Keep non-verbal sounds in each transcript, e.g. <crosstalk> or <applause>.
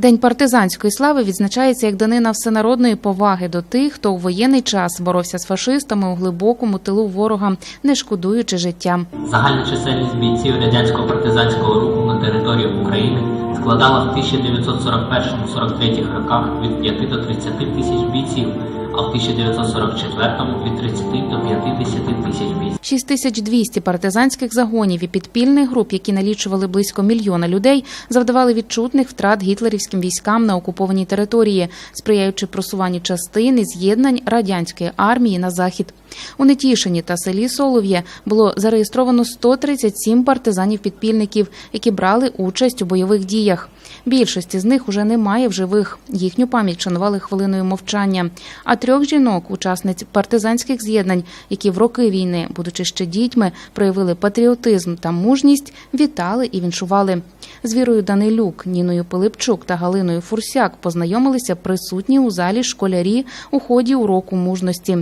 День партизанської слави відзначається як данина всенародної поваги до тих, хто у воєнний час боровся з фашистами у глибокому тилу ворога, не шкодуючи життя. Загальна чисельність бійців радянського партизанського руху на території України складала в 1941-43 роках від 5 до 30 тисяч бійців, а в 1944 від 30 до 50 тисяч бійців. 6200 партизанських загонів і підпільних груп, які налічували близько мільйона людей, завдавали відчутних втрат гітлерівським військам на окупованій території, сприяючи просуванню частин і з'єднань радянської армії на захід. У Нетішині та селі Солов'є було зареєстровано 137 партизанів-підпільників, які брали участь у бойових діях. Більшості з них уже немає в живих. Їхню пам'ять шанували хвилиною мовчання. А трьох жінок, учасниць партизанських з'єднань, які в роки війни, будучи ще дітьми, проявили патріотизм та мужність, вітали і віншували. З Вірою Данилюк, Ніною Пилипчук та Галиною Фурсяк познайомилися присутні у залі школярі у ході уроку мужності.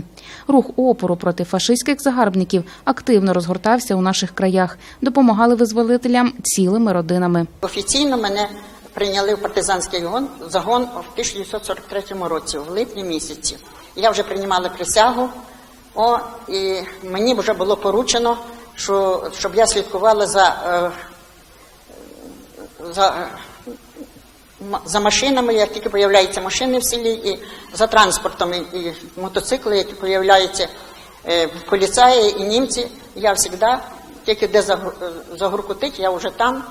Рух опору проти фашистських загарбників активно розгортався у наших краях, допомагали визволителям цілими родинами. Офіційно мене прийняли в партизанський загон, в 1943 році, в липні місяці. Я вже приймала присягу, о, і мені вже було поручено, що, щоб я слідкувала за, е, за, е, за машинами, як тільки появляються машини в селі, і за транспортом, і, і мотоцикли, які появляються, е, поліцаї і німці. Я завжди, тільки де загуркотить, я вже там.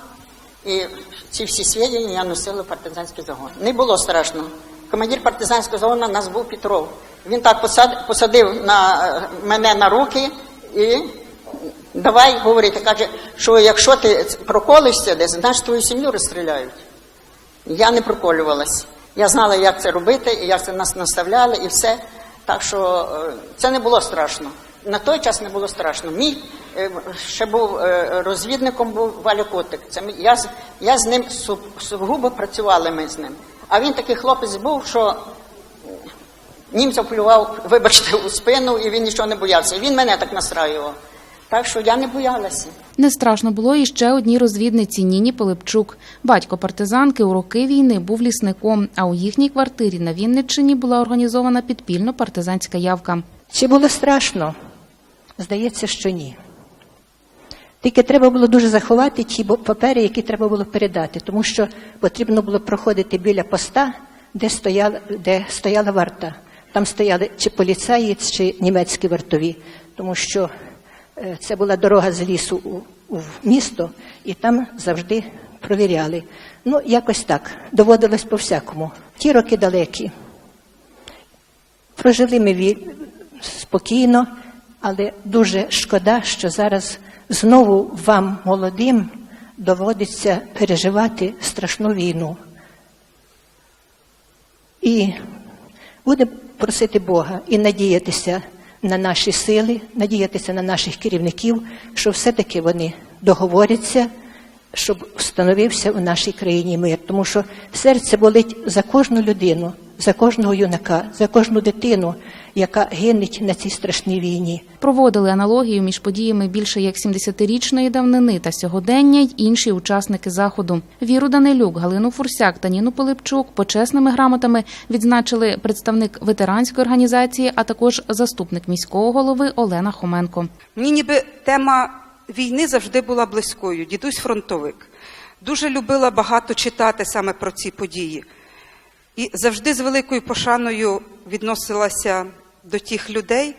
І ці всі свідчення я носила в партизанський загон. Не було страшно. Командир партизанського загону нас був Петров. Він так посадив на, е, мене на руки і давай говорити. Каже, що якщо ти проколишся десь, значить твою сім'ю розстріляють. Я не проколювалась. Я знала, як це робити, і як це нас наставляли, і все. Так що е, це не було страшно. На той час не було страшно. Мій ще був е, розвідником був Валя Котик. Це я, з- я з ним су- сугубо працювали ми з ним. А він такий хлопець був, що німця плював, <laughs> вибачте, у спину, і він нічого не боявся. І він мене так настраював. Так що я не боялася. Не страшно було і ще одній розвідниці Ніні Пилипчук. Батько партизанки у роки війни був лісником, а у їхній квартирі на Вінниччині була організована підпільно партизанська явка. Чи було страшно? Здається, що ні. Тільки треба було дуже заховати ті папери, які треба було передати, тому що потрібно було проходити біля поста, де стояла, де стояла варта. Там стояли чи поліцаї, чи німецькі вартові, тому що е, це була дорога з лісу у, у місто, і там завжди провіряли. Ну, якось так, доводилось по всякому. Ті роки далекі. Прожили ми спокійно, але дуже шкода, що зараз знову вам, молодим, доводиться переживати страшну війну. І будемо просити Бога і надіятися на наші сили, надіятися на наших керівників, що все-таки вони договоряться, щоб встановився у нашій країні мир. Тому що серце болить за кожну людину, за кожного юнака, за кожну дитину, яка гинеть на цій страшній війні. Проводили аналогію між подіями більше як 70-річної давнини та сьогодення й інші учасники заходу. Віру Данилюк, Галину Фурсяк та Ніну Пилипчук почесними грамотами відзначили представник ветеранської організації, а також заступник міського голови Олена Хоменко. Мені ніби тема війни завжди була близькою. Дідусь фронтовик. Дуже любила багато читати саме про ці події. І завжди з великою пошаною відносилася до тих людей,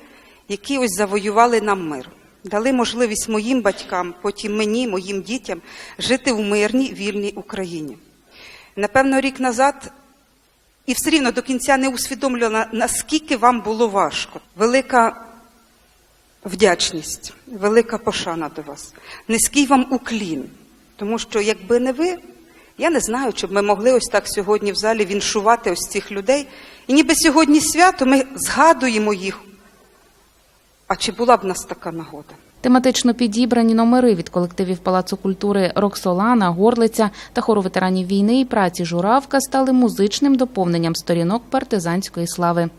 які ось завоювали нам мир. Дали можливість моїм батькам, потім мені, моїм дітям жити в мирній, вільній Україні. Напевно, рік назад і все рівно до кінця не усвідомлювала, наскільки вам було важко. Велика вдячність, велика пошана до вас. Низький вам уклін. Тому що, якби не ви, я не знаю, чи б ми могли ось так сьогодні в залі віншувати ось цих людей. І ніби сьогодні свято ми згадуємо їх. А чи була б нас така нагода? Тематично підібрані номери від колективів Палацу культури Роксолана, Горлиця та хору ветеранів війни і праці Журавка стали музичним доповненням сторінок партизанської слави.